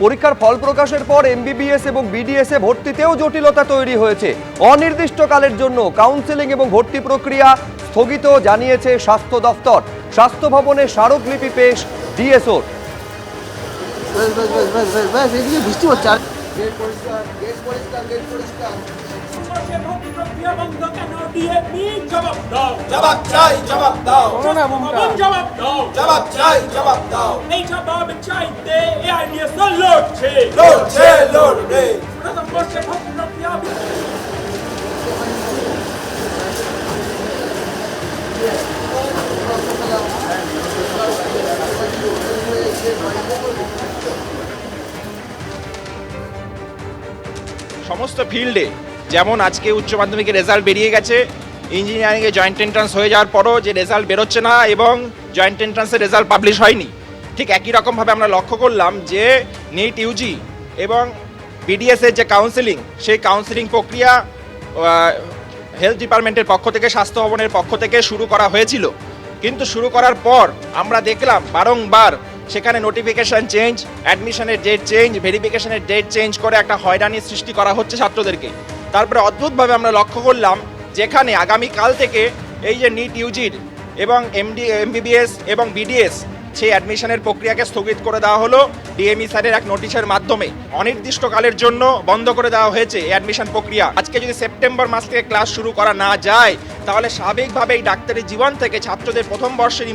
পরীক্ষার ফল প্রকাশের পর এমবিবিএস এবং বিডিএস এ ভর্তিতেও জটিলতা তৈরি হয়েছে। অনির্দিষ্টকালের জন্য কাউন্সেলিং এবং ভর্তি প্রক্রিয়া স্থগিত জানিয়েছে স্বাস্থ্য দফতর। স্বাস্থ্য ভবনে স্মারকলিপি পেশ ডিএসওর বৃষ্টি হচ্ছে। কেন? ডিএপি জবাব দাও। জবাব চাই জবাব দাও। জবাব দাও। জবাব চাই জবাব দাও। এই জবাব চাইতে এআইডিএস লড়ছে লড়ছে লড়বে বর্ষে সমস্ত ফিল্ডে যেমন আজকে উচ্চ মাধ্যমিকের রেজাল্ট বেরিয়ে গেছে ইঞ্জিনিয়ারিংয়ে জয়েন্ট এন্ট্রান্স হয়ে যাওয়ার পরও যে রেজাল্ট বেরোচ্ছে না এবং জয়েন্ট এন্ট্রান্সের রেজাল্ট পাবলিশ হয়নি। ঠিক একই রকমভাবে আমরা লক্ষ্য করলাম যে নিট ইউজি এবং বিডিএসের যে কাউন্সেলিং সেই কাউন্সেলিং প্রক্রিয়া হেলথ ডিপার্টমেন্টের পক্ষ থেকে, স্বাস্থ্য ভবনের পক্ষ থেকে শুরু করা হয়েছিল। কিন্তু শুরু করার পর আমরা দেখলাম বারংবার সেখানে নোটিফিকেশন চেঞ্জ অ্যাডমিশনের ডেট চেঞ্জ ভেরিফিকেশনের ডেট চেঞ্জ করে একটা হয়রানির সৃষ্টি করা হচ্ছে ছাত্রদেরকে। তারপরে অদ্ভুতভাবে আমরা লক্ষ্য করলাম যেখানে আগামী কাল থেকে এই যে নিট ইউজির এবং এমডি এমবিবিএস এবং বিডিএস সেই অ্যাডমিশনের প্রক্রিয়াকে স্থগিত করে দেওয়া হলো। ডিএমই স্যারের এক নোটিশের মাধ্যমে অনির্দিষ্টকালের জন্য বন্ধ করে দেওয়া হয়েছে এই অ্যাডমিশন প্রক্রিয়া। আজকে যদি সেপ্টেম্বর মাস থেকে ক্লাস শুরু করা না যায়, তাহলে স্বাভাবিকভাবে এই ডাক্তারি জীবন থেকে ছাত্রদের প্রথম বর্ষের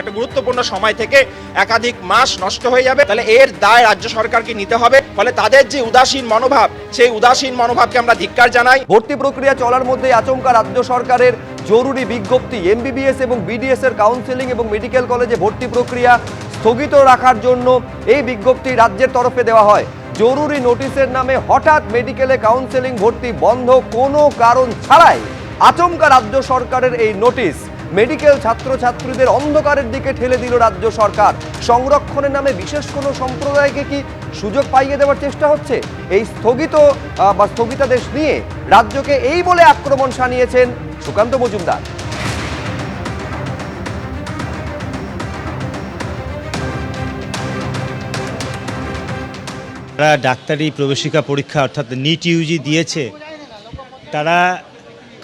একটা গুরুত্বপূর্ণ সময় থেকে একাধিক মাস নষ্ট হয়ে যাবে। তাহলে এর দায় রাজ্য সরকারকে নিতে হবে। ফলে তাদের যে উদাসীন মনোভাব, সেই উদাসীন মনোভাবকে আমরা ধিক্কার জানাই। ভর্তি প্রক্রিয়া চলার মধ্যে আচমকা রাজ্য সরকারের জরুরি বিজ্ঞপ্তি এমবিবিএস এবং বিডিএস এর কাউন্সেলিং এবং মেডিকেল কলেজে ভর্তি প্রক্রিয়া স্থগিত রাখার জন্য এই বিজ্ঞপ্তি রাজ্যের তরফে দেওয়া হয়। জরুরি নোটিশের নামে হঠাৎ মেডিকেলে কাউন্সেলিং ভর্তি বন্ধ কোনো কারণ ছাড়াই আচমকা রাজ্য সরকারের এই নোটিশ মেডিকেল ছাত্রছাত্রীদের অন্ধকারের দিকে ঠেলে দিল রাজ্য সরকার। সংরক্ষণের নামে বিশেষ কোনো সম্প্রদায়কে কি সুযোগ পাইয়ে দেওয়ার চেষ্টা হচ্ছে? এই স্থগিত বা স্থগিতাদেশ নিয়ে রাজ্যকে এই বলে আক্রমণ সানিয়েছেন সুকান্ত মজুমদার। যারা ডাক্তারি প্রবেশিকা পরীক্ষা, অর্থাৎ নিট ইউজি দিয়েছে। তারা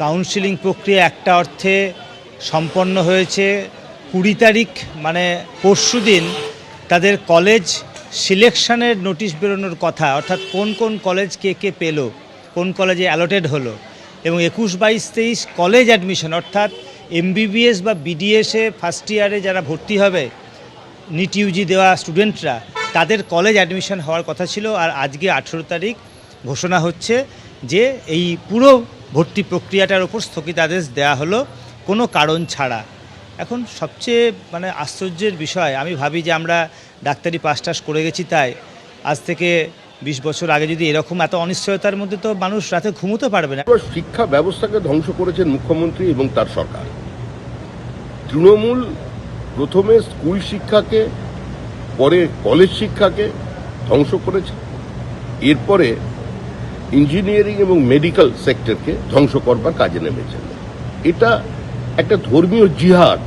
কাউন্সিলিং প্রক্রিয়া একটা অর্থে সম্পন্ন হয়েছে কুড়ি তারিখ মানে পরশু দিন তাদের কলেজ সিলেকশনের নোটিশ বেরোনোর কথা, অর্থাৎ কোন কোন কলেজ কে কে পেল, কোন কলেজে অ্যালোটেড হলো, এবং একুশ, বাইশ, তেইশ কলেজ অ্যাডমিশন, অর্থাৎ এমবিবিএস বা বিডিএসে ফার্স্ট ইয়ারে যারা ভর্তি হবে, নিট, ইউজি দেওয়া স্টুডেন্টরা, তাদের কলেজ অ্যাডমিশন হওয়ার কথা ছিল, আর আজকে আঠেরো তারিখ ঘোষণা হচ্ছে যে এই পুরো ভর্তি প্রক্রিয়াটার উপর স্থগিতাদেশ দেওয়া হলো। কোনো কারণ ছাড়া। এখন সবচেয়ে মানে আশ্চর্যের বিষয়, আমি ভাবি যে আমরা ডাক্তারি পাস টাস করে গেছি তাই। আজ থেকে বিশ বছর আগে যদি এরকম এত অনিশ্চয়তার মধ্যে তো মানুষ রাতে ঘুমোতে পারবে না। শিক্ষা ব্যবস্থাকে ধ্বংস করেছেন মুখ্যমন্ত্রী এবং তার সরকার। তৃণমূল প্রথমে স্কুল শিক্ষাকে, পরে কলেজ শিক্ষাকে ধ্বংস করেছে। এরপরে ইঞ্জিনিয়ারিং এবং মেডিকেল সেক্টরকে ধ্বংস করবার কাজে নেমেছেন। এটা একটা ধর্মীয় জিহাদ।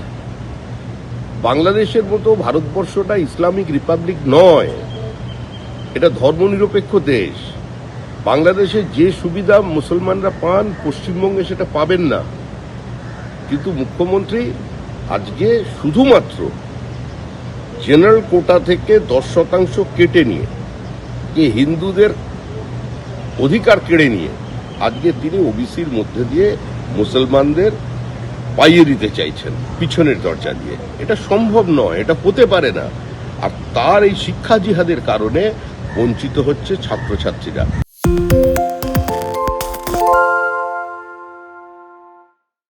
বাংলাদেশের মতো ভারতবর্ষটা ইসলামিক রিপাবলিক নয়। এটা ধর্মনিরপেক্ষ দেশ। বাংলাদেশে যে সুবিধা মুসলমানরা পান, পশ্চিমবঙ্গে সেটা পাবেন না। কিন্তু মুখ্যমন্ত্রী আজকে শুধুমাত্র জেনারেল কোটা থেকে দশ শতাংশ কেটে নিয়ে যে হিন্দুদের অধিকার কেড়ে নিয়ে, আজকে তিনি ওবিসির মধ্যে দিয়ে মুসলমানদের পাইয়ে দিতে চাইছেন, পিছনের দরজা দিয়ে। এটা সম্ভব নয়, এটা হতে পারে না। আর তার এই শিক্ষা জিহাদের কারণে বঞ্চিত হচ্ছে ছাত্রছাত্রীরা।